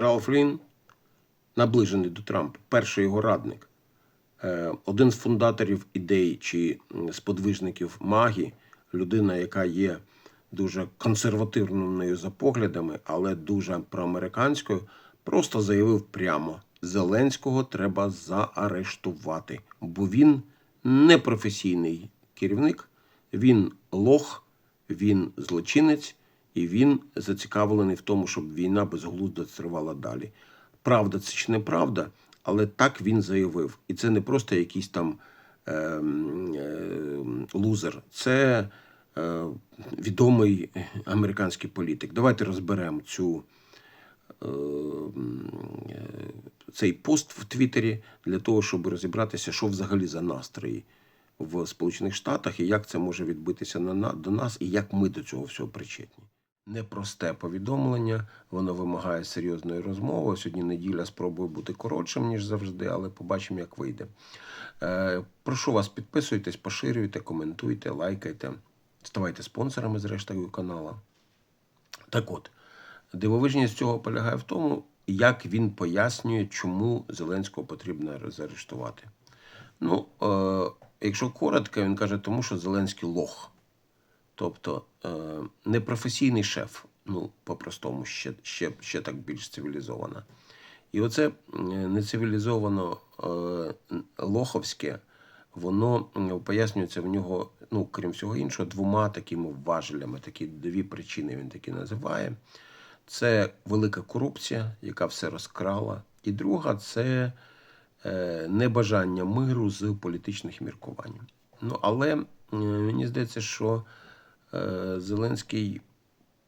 Ралф Флін, наближений до Трампа, перший його радник, е, один з фундаторів ідей чи сподвижників магі, людина, яка є дуже консервативною за поглядами, але дуже проамериканською, просто заявив прямо: Зеленського треба заарештувати, бо він не професійний керівник, він лох, він злочинець, і він зацікавлений в тому, щоб війна безглуздо тривала далі. Правда, це чи неправда, але так він заявив. І це не просто якийсь там е, е, лузер, це е, відомий американський політик. Давайте розберемо цю, е, е, цей пост в Твіттері для того, щоб розібратися, що взагалі за настрої в Сполучених Штатах і як це може відбитися на, до нас, і як ми до цього всього причетні. Непросте повідомлення, воно вимагає серйозної розмови. Сьогодні неділя спробую бути коротшим, ніж завжди, але побачимо, як вийде. Е, прошу вас, підписуйтесь, поширюйте, коментуйте, лайкайте, ставайте спонсорами зрештою канала. Так от, дивовижність цього полягає в тому, як він пояснює, чому Зеленського потрібно заарештувати. Ну, е, якщо коротко, він каже, тому що Зеленський лох. Тобто е, непрофесійний шеф, ну, по-простому, ще, ще, ще так більш цивілізовано. І оце е, нецивілізовано е, лоховське, воно пояснюється в нього, ну, крім всього іншого, двома такими важелями, такі дві причини він такі називає. Це велика корупція, яка все розкрала. І друга це небажання миру з політичних міркувань. Ну, але мені здається, що Зеленський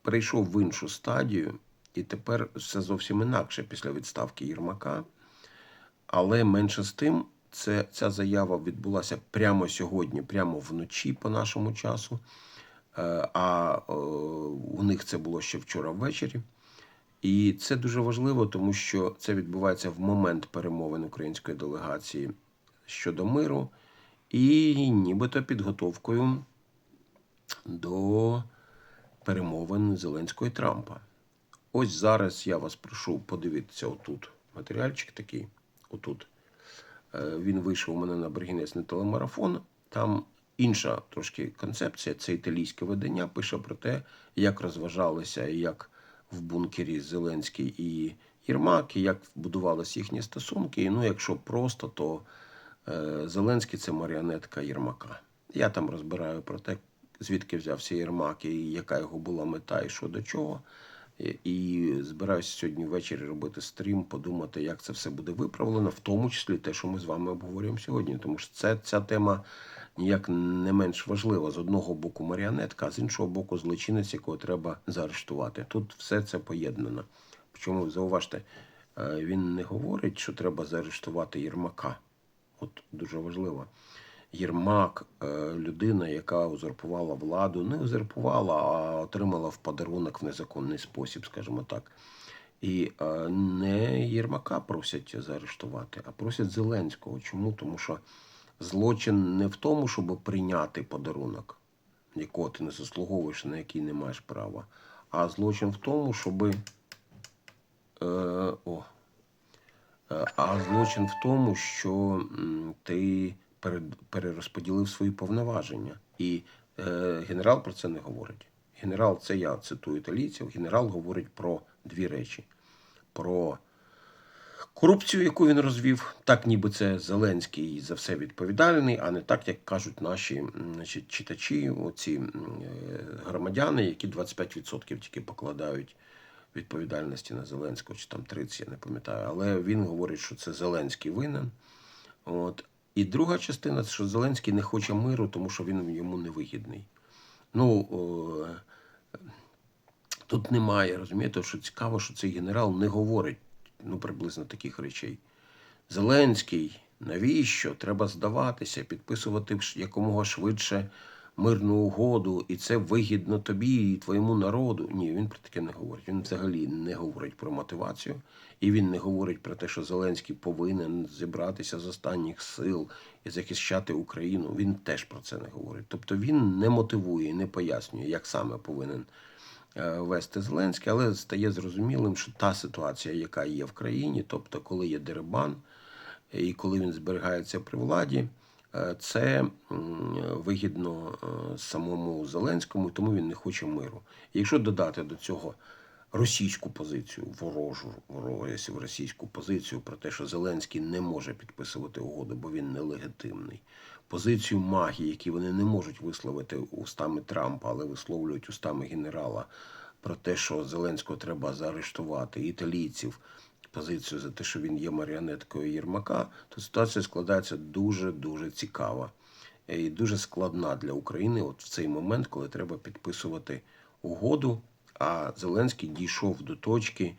перейшов в іншу стадію, і тепер все зовсім інакше після відставки Єрмака. Але менше з тим, це, ця заява відбулася прямо сьогодні, прямо вночі по нашому часу. Е, А е, у них це було ще вчора ввечері. І це дуже важливо, тому що це відбувається в момент перемовин української делегації щодо миру, і нібито підготовкою до перемовин Зеленського і Трампа. Ось зараз я вас прошу подивитися отут. Матеріальчик такий, отут. Е, Він вийшов у мене на Бергінець телемарафон. Там інша трошки концепція. Це італійське видання пише про те, як розважалися як в бункері Зеленський і Єрмак, і як будувалися їхні стосунки. І ну, якщо просто, то е, Зеленський це маріонетка Єрмака. Я там розбираю про те, звідки взявся Єрмак і яка його була мета, і що до чого. І- збираюся сьогодні ввечері робити стрім, подумати, як це все буде виправлено, в тому числі те, що ми з вами обговорюємо сьогодні. Тому що це, ця тема ніяк не менш важлива. З одного боку маріонетка, а з іншого боку, злочинець, якого треба заарештувати. Тут все це поєднано. Причому зауважте, е, він не говорить, що треба заарештувати Єрмака. От дуже важливо. Єрмак, е, людина, яка узурпувала владу, не узурпувала, а отримала в подарунок в незаконний спосіб, скажімо так. І е, не Єрмака просять заарештувати, а просять Зеленського. Чому? Тому що злочин не в тому, щоб прийняти подарунок, якого ти не заслуговуєш, на який не маєш права, а злочин в тому, щоби. Е, о, А злочин в тому, що ти перерозподілив свої повноваження. І е, генерал про це не говорить. Генерал, це я цитую італійців, генерал говорить про дві речі: про корупцію, яку він розвів, так ніби це Зеленський за все відповідальний, а не так, як кажуть наші значить, читачі, оці е, громадяни, які 25% тільки покладають відповідальності на Зеленського, чи там 30, я не пам'ятаю. Але він говорить, що це Зеленський винен. От. І друга частина що Зеленський не хоче миру, тому що він йому невигідний. Ну, тут немає, розумієте, що цікаво, що цей генерал не говорить ну, приблизно таких речей. Зеленський, навіщо? Треба здаватися, підписувати якомога швидше мирну угоду, і це вигідно тобі і твоєму народу. Ні, він про таке не говорить. Він взагалі не говорить про мотивацію, і він не говорить про те, що Зеленський повинен зібратися з останніх сил і захищати Україну. Він теж про це не говорить. Тобто він не мотивує, не пояснює, як саме повинен е, вести Зеленський, але стає зрозумілим, що та ситуація, яка є в країні, тобто коли є дерибан і коли він зберігається при владі, це вигідно е, самому Зеленському, тому він не хоче миру. Якщо додати до цього російську позицію, ворожу російську позицію про те, що Зеленський не може підписувати угоду, бо він нелегітимний. Позицію магії, які вони не можуть висловити устами Трампа, але висловлюють устами генерала про те, що Зеленського треба заарештувати, італійців, позицію за те, що він є маріонеткою Єрмака, то ситуація складається дуже дуже цікава і дуже складна для України. От в цей момент, коли треба підписувати угоду. А Зеленський дійшов до точки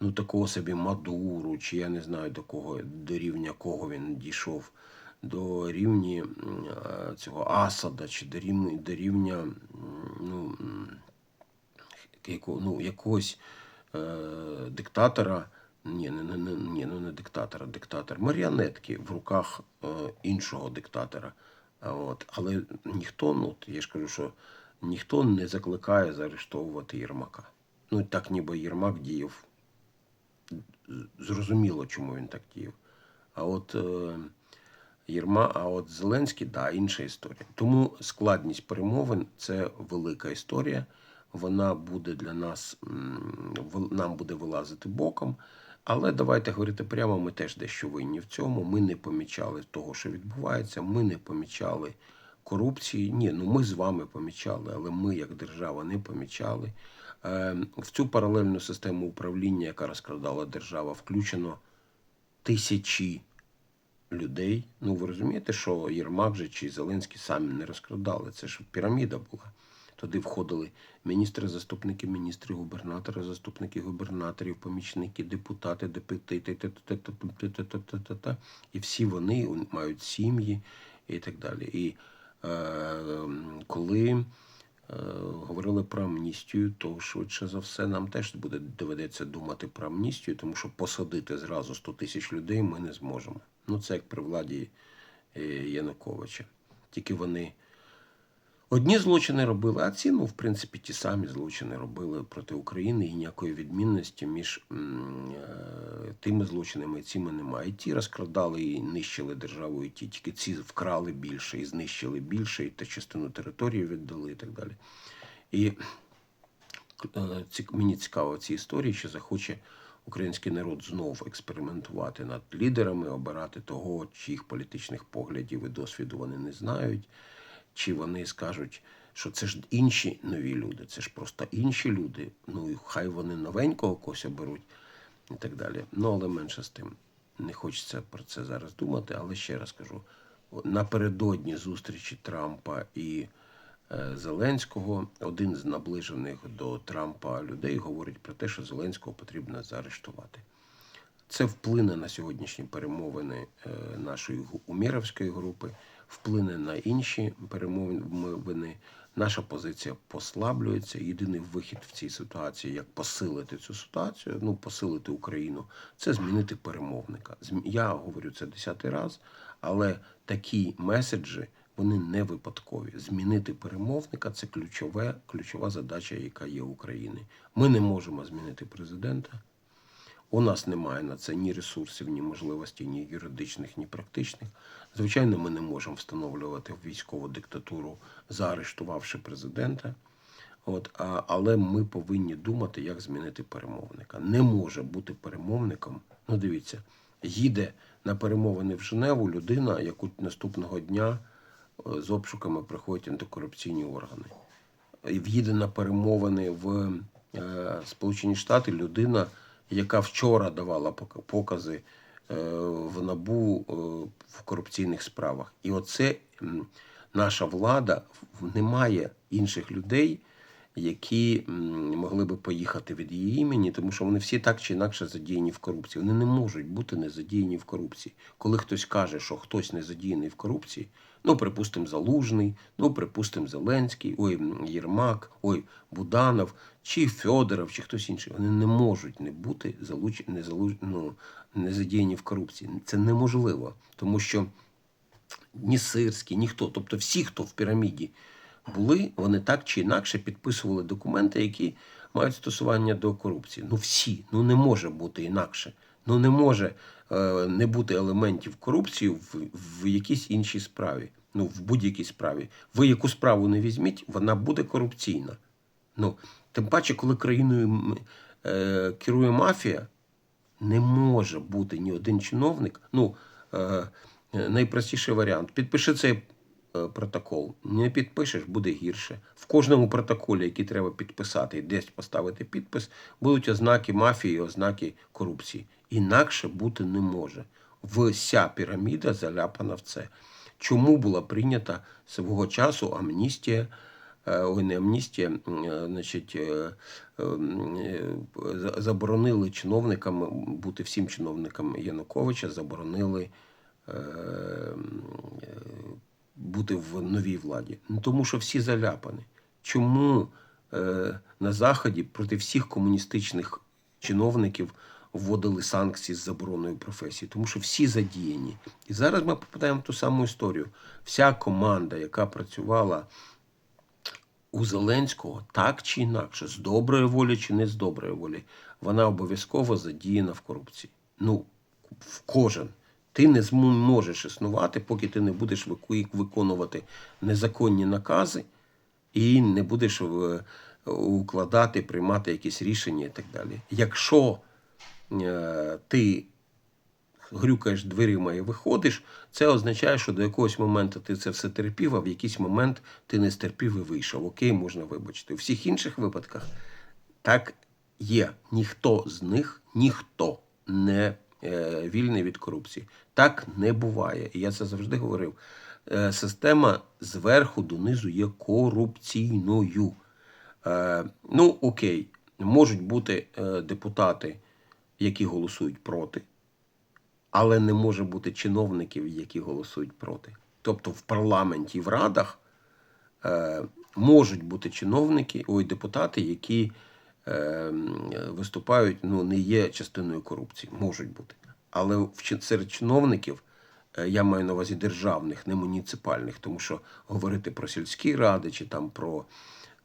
ну такого собі Мадуру, чи я не знаю до кого, до рівня кого він дійшов, до рівні цього Асада, чи до рівня, до рівня ну, м, яко, ну, якогось е, диктатора. Ні, не, не, не, ну не диктатора, диктатор, маріонетки в руках е, іншого диктатора. От. Але ніхто, ну я ж кажу, що ніхто не закликає заарештовувати Єрмака. Ну так ніби Єрмак діяв. Зрозуміло, чому він так діяв. А от е, Єрма, а от Зеленський, да, інша історія. Тому складність перемовин це велика історія. Вона буде для нас, нам буде вилазити боком. Але давайте говорити прямо, ми теж дещо винні в цьому. Ми не помічали того, що відбувається. Ми не помічали корупції. Ні, ну ми з вами помічали, але ми, як держава, не помічали. Е, В цю паралельну систему управління, яка розкрадала держава, включено тисячі людей. Ну, ви розумієте, що Єрмак же чи Зеленський самі не розкрадали. Це ж піраміда була. Туди входили міністри, заступники міністри-губернатори, заступники губернаторів, помічники, депутати, депутати, і всі вони мають сім'ї і так далі. І коли говорили про амністію, то швидше за все нам теж буде доведеться думати про амністію, тому що посадити зразу 100 тисяч людей ми не зможемо. Ну це як при владі Януковича. Тільки вони одні злочини робили, а ці, ну, в принципі, ті самі злочини робили проти України і ніякої відмінності між е, тими злочинами і цими немає. І ті розкрадали і нищили державу, і ті тільки ці вкрали більше і знищили більше, і та частину території віддали і так далі. І е, ці- мені цікаво в цій історії, чи захоче український народ знов експериментувати над лідерами, обирати того, чиїх політичних поглядів і досвіду вони не знають, чи вони скажуть, що це ж інші нові люди, це ж просто інші люди. Ну і хай вони новенького когось оберуть і так далі. Ну, але менше з тим. Не хочеться про це зараз думати, але ще раз кажу: напередодні зустрічі Трампа і е, Зеленського, один з наближених до Трампа людей говорить про те, що Зеленського потрібно заарештувати. Це вплине на сьогоднішні перемовини е, нашої уміровської групи, вплине на інші перемовини. Наша позиція послаблюється. Єдиний вихід в цій ситуації, як посилити цю ситуацію, ну посилити Україну, це змінити перемовника. Я говорю це десятий раз, але такі меседжі вони не випадкові. Змінити перемовника це ключове, ключова задача, яка є у України. Ми не можемо змінити президента. У нас немає на це ні ресурсів, ні можливостей, ні юридичних, ні практичних. Звичайно, ми не можемо встановлювати військову диктатуру, заарештувавши президента. От, а, але ми повинні думати, як змінити перемовника. Не може бути перемовником. Ну, дивіться, їде на перемовини в Женеву людина, яку наступного дня е, з обшуками приходять антикорупційні органи в'їде на перемовини в е, Сполучені Штати людина, яка вчора давала пок- покази е, в набу е, в корупційних справах. І оце наша влада в- немає інших людей, які могли би поїхати від її імені, тому що вони всі так чи інакше задіяні в корупції. Вони не можуть бути не задіяні в корупції. Коли хтось каже, що хтось не задіяний в корупції, ну, припустимо, Залужний, ну, припустимо, Зеленський, ой, Єрмак, ой, Буданов, чи Федоров, чи хтось інший, вони не можуть не бути залуч... не, залуч... ну, не задіяні в корупції. Це неможливо, тому що ні Сирський, ніхто, тобто всі, хто в піраміді були, вони так чи інакше підписували документи, які мають стосування до корупції. Ну всі, ну не може бути інакше. Ну не може е, не бути елементів корупції в, в якійсь іншій справі. Ну, в будь-якій справі. Ви яку справу не візьміть, вона буде корупційна. Ну, тим паче, коли країною е, керує мафія, не може бути ні один чиновник. Ну, е, е, найпростіший варіант. Підпиши цей протокол. Не підпишеш, буде гірше. В кожному протоколі, який треба підписати і десь поставити підпис, будуть ознаки мафії ознаки корупції. Інакше бути не може. Вся піраміда заляпана в це. Чому була прийнята свого часу амністія? е, Ой, не амністія, е, значить, е, е, е, заборонили чиновникам бути всім чиновникам Януковича, заборонили е, е, бути в новій владі. Ну, тому що всі заляпані. Чому е, на Заході проти всіх комуністичних чиновників вводили санкції з забороною професії? Тому що всі задіяні. І зараз ми попадаємо в ту саму історію. Вся команда, яка працювала у Зеленського так чи інакше, з доброї волі чи не з доброї волі, вона обов'язково задіяна в корупції. Ну, в кожен. Ти не можеш існувати, поки ти не будеш виконувати незаконні накази і не будеш е, укладати, приймати якісь рішення і так далі. Якщо е, ти грюкаєш дверима і виходиш, це означає, що до якогось моменту ти це все терпів, а в якийсь момент ти не стерпів і вийшов. Окей, можна вибачити. У всіх інших випадках так є. Ніхто з них, ніхто не вільний від корупції. Так не буває. І я це завжди говорив. Е, система зверху донизу є корупційною. Е, ну, окей, можуть бути е, депутати, які голосують проти але не може бути чиновників, які голосують проти. Тобто в парламенті в радах е, можуть бути чиновники, ой, депутати, які е, виступають, ну, не є частиною корупції. Можуть бути. Але серед чиновників е, я маю на увазі державних, не муніципальних, тому що говорити про сільські ради чи там про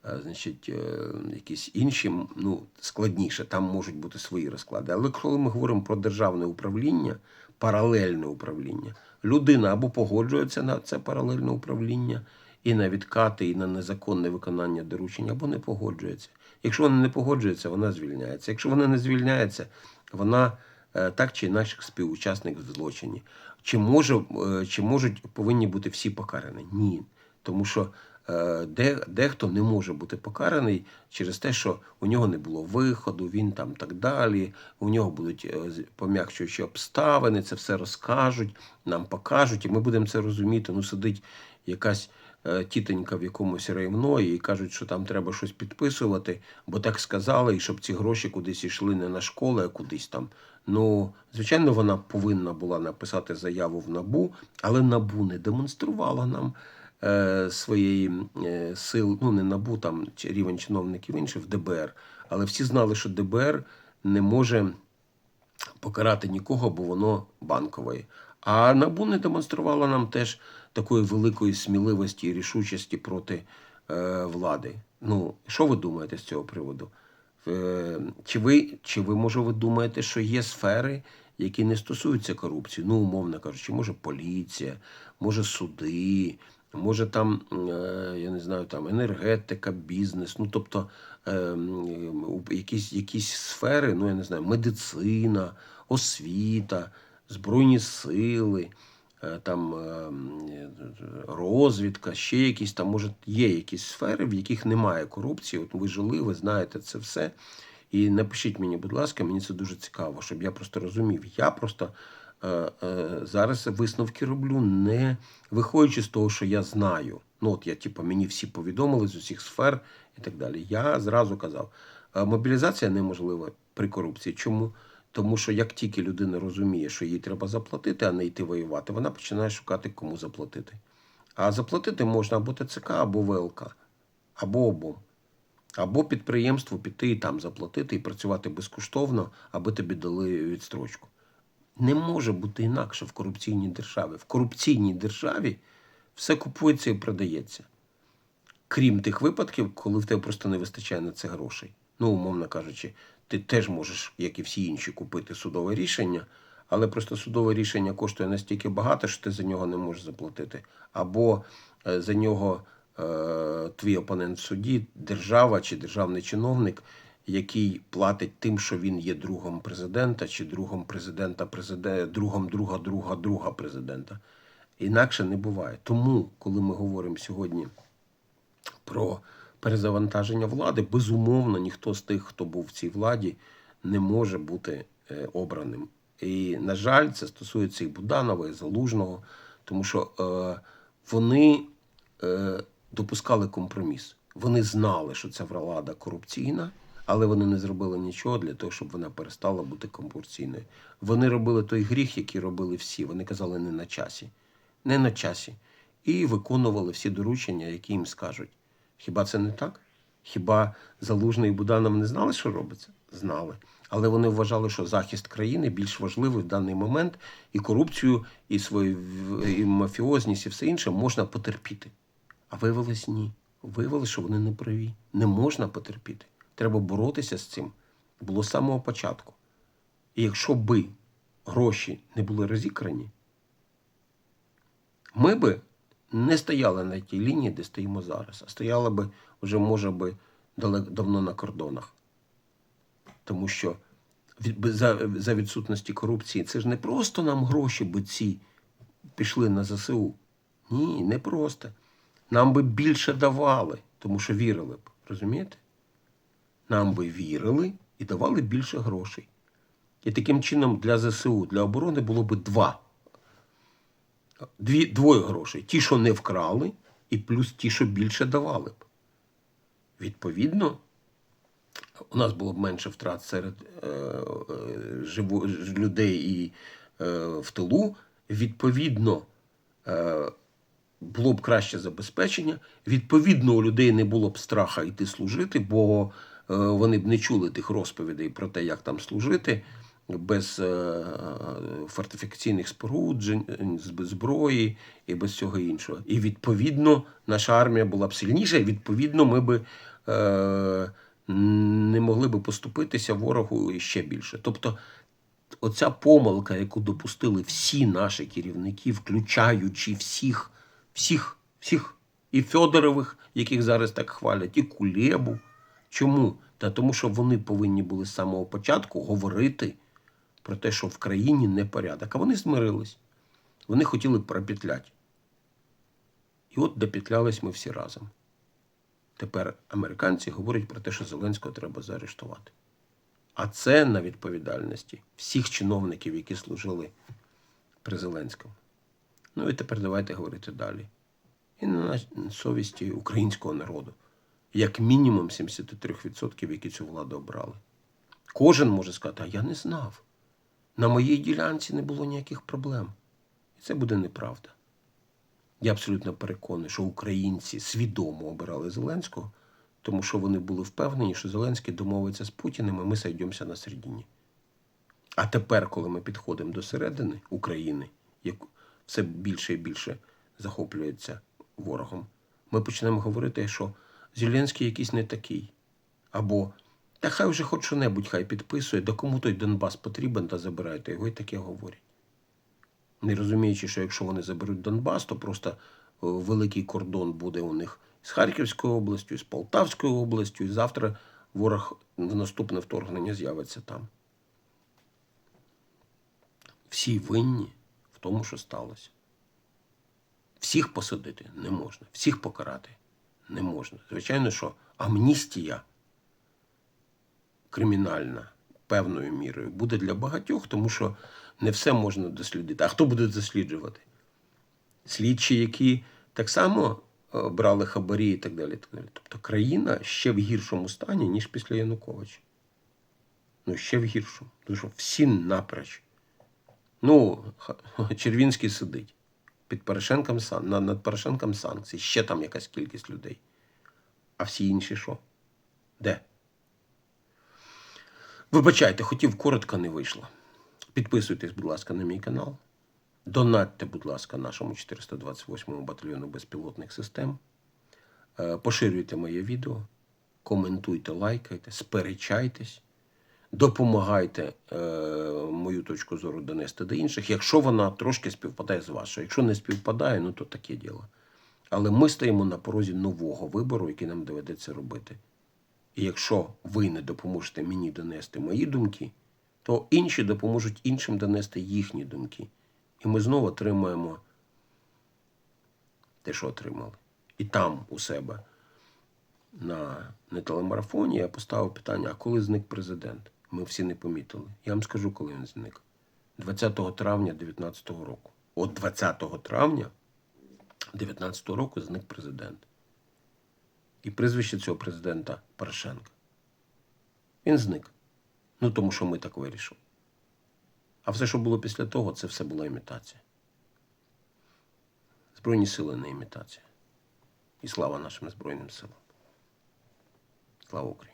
е, значить, е, якісь інші, ну, складніше, там можуть бути свої розклади. Але коли ми говоримо про державне управління, паралельне управління, людина або погоджується на це паралельне управління і на відкати, і на незаконне виконання доручень, або не погоджується. Якщо вона не погоджується, вона звільняється. Якщо вона не звільняється, вона е, так чи інакше співучасник в злочині. Чи може, е, чи можуть повинні бути всі покарані? Ні. Тому що е, де, дехто не може бути покараний через те, що у нього не було виходу, він там так далі, у нього будуть пом'якшуючі обставини, це все розкажуть, нам покажуть, і ми будемо це розуміти. Ну, сидить якась е, тітонька в якомусь районої і кажуть, що там треба щось підписувати, бо так сказали, і щоб ці гроші кудись йшли не на школи, а кудись там. Ну, звичайно, вона повинна була написати заяву в НАБУ, але НАБУ не демонструвала нам е, своєї е, сил, ну не НАБУ, там рівень чиновників інших в ДБР. Але всі знали, що ДБР не може покарати нікого, бо воно банкове. А НАБУ не демонструвала нам теж такої великої сміливості і рішучості проти е, влади. Ну, що ви думаєте з цього приводу? Е, чи ви, чи ви, може, ви думаєте, що є сфери, які не стосуються корупції? Ну, умовно кажучи, може поліція, може суди, може там, е, я не знаю, там енергетика, бізнес, ну тобто е, якісь, якісь сфери, ну я не знаю, медицина, освіта, збройні сили, там е, е, розвідка, ще якісь там, може, є якісь сфери, в яких немає корупції. От ви жили, ви знаєте це все. І напишіть мені, будь ласка, мені це дуже цікаво, щоб я просто розумів. Я просто е, е, зараз висновки роблю, не виходячи з того, що я знаю. Ну, от я, типу, мені всі повідомили з усіх сфер і так далі. Я зразу казав, е, мобілізація неможлива при корупції. Чому? Тому що як тільки людина розуміє, що їй треба заплатити, а не йти воювати, вона починає шукати, кому заплатити. А заплатити можна або ТЦК, або ВЛК, або обом. Або підприємству піти і там заплатити і працювати безкоштовно, аби тобі дали відстрочку. Не може бути інакше в корупційній державі. В корупційній державі все купується і продається. крім тих випадків, коли в тебе просто не вистачає на це грошей. Ну, умовно кажучи, ти теж можеш, як і всі інші, купити судове рішення, але просто судове рішення коштує настільки багато, що ти за нього не можеш заплатити. Або е, за нього е, твій опонент в суді, держава чи державний чиновник, який платить тим, що він є другом президента, чи другом президента, президента, другом друга, друга, друга президента. Інакше не буває. Тому, коли ми говоримо сьогодні про перезавантаження влади, безумовно, ніхто з тих, хто був в цій владі, не може бути е, обраним. І, на жаль, це стосується і Буданова, і Залужного, тому що е, вони е, допускали компроміс. Вони знали, що ця влада корупційна, але вони не зробили нічого для того, щоб вона перестала бути корупційною. Вони робили той гріх, який робили всі. Вони казали не на часі, не на часі. І виконували всі доручення, які їм скажуть. Хіба це не так? Хіба Залужний і Буданов не знали, що робиться? Знали. Але вони вважали, що захист країни більш важливий в даний момент, і корупцію, і свою і мафіозність, і все інше можна потерпіти. А виявилось ні. Виявилось, що вони не праві. Не можна потерпіти. Треба боротися з цим. Було з самого початку. І якщо би гроші не були розікрані, ми би не стояли на тій лінії, де стоїмо зараз, а стояли би вже, може би, далек, давно на кордонах. Тому що за, за відсутності корупції це ж не просто нам гроші би ці пішли на ЗСУ. Ні, не просто. Нам би більше давали, тому що вірили б. Розумієте? Нам би вірили і давали більше грошей. І таким чином для ЗСУ, для оборони було б два. Дві, двоє грошей. Ті, що не вкрали, і плюс ті, що більше давали б. Відповідно, у нас було б менше втрат серед е, е, людей і е, в тилу. Відповідно, е, було б краще забезпечення. Відповідно, у людей не було б страха йти служити, бо е, вони б не чули тих розповідей про те, як там служити, без е, фортифікаційних споруджень, без зброї і без всього іншого. І відповідно наша армія була б сильніша, і відповідно ми би е, не могли би поступитися ворогу ще більше. Тобто, оця помилка, яку допустили всі наші керівники, включаючи всіх, всіх, всіх, і Федорових, яких зараз так хвалять, і Кулебу. Чому? Та тому, що вони повинні були з самого початку говорити про те, що в країні непорядок. А вони змирились. Вони хотіли пропетляти. І от допетлялись ми всі разом. Тепер американці говорять про те, що Зеленського треба заарештувати. А це на відповідальності всіх чиновників, які служили при Зеленському. Ну і тепер давайте говорити далі. І на совісті українського народу, як мінімум 73%, які цю владу обрали. Кожен може сказати, а я не знав. На моїй ділянці не було ніяких проблем. І це буде неправда. Я абсолютно переконаний, що українці свідомо обирали Зеленського, тому що вони були впевнені, що Зеленський домовиться з Путіним, і ми сойдемося на середині. А тепер, коли ми підходимо до середини України, як все більше і більше захоплюється ворогом, ми почнемо говорити, що Зеленський якийсь не такий. Або та хай вже хоч що-небудь хай підписує, до кому той Донбас потрібен, та забирайте його і таке говорять. Не розуміючи, що якщо вони заберуть Донбас, то просто е, великий кордон буде у них з Харківською областю, з Полтавською областю, і завтра ворог в наступне вторгнення з'явиться там. Всі винні в тому, що сталося. Всіх посадити не можна, всіх покарати не можна. Звичайно, що амністія кримінальна певною мірою буде для багатьох, тому що не все можна дослідити. А хто буде досліджувати? Слідчі, які так само е, брали хабарі і так далі. так далі. Тобто країна ще в гіршому стані, ніж після Януковича. Ну, ще в гіршому. Тому що всі напроч. Ну, Червінський сидить. Під Порошенком над Порошенком санкції. Ще там якась кількість людей. А всі інші що? Де? Вибачайте, хотів коротко, не вийшло. Підписуйтесь, будь ласка, на мій канал. Донатьте, будь ласка, нашому 428 му батальйону безпілотних систем. Е, Поширюйте моє відео, коментуйте, лайкайте, сперечайтесь, допомагайте е, мою точку зору донести до інших, якщо вона трошки співпадає з вашою. Якщо не співпадає, ну то таке діло. Але ми стоїмо на порозі нового вибору, який нам доведеться робити. І якщо ви не допоможете мені донести мої думки, то інші допоможуть іншим донести їхні думки. І ми знову отримаємо те, що отримали. І там у себе на не телемарафоні я поставив питання: а коли зник президент? Ми всі не помітили. Я вам скажу, коли він зник. 20 травня 2019 року. От 20 травня 2019 року зник президент. І прізвище цього президента Порошенка. Він зник. Ну, тому що ми так вирішили. А все, що було після того, це все була імітація. Збройні сили не імітація. І слава нашим Збройним силам. Слава Україні!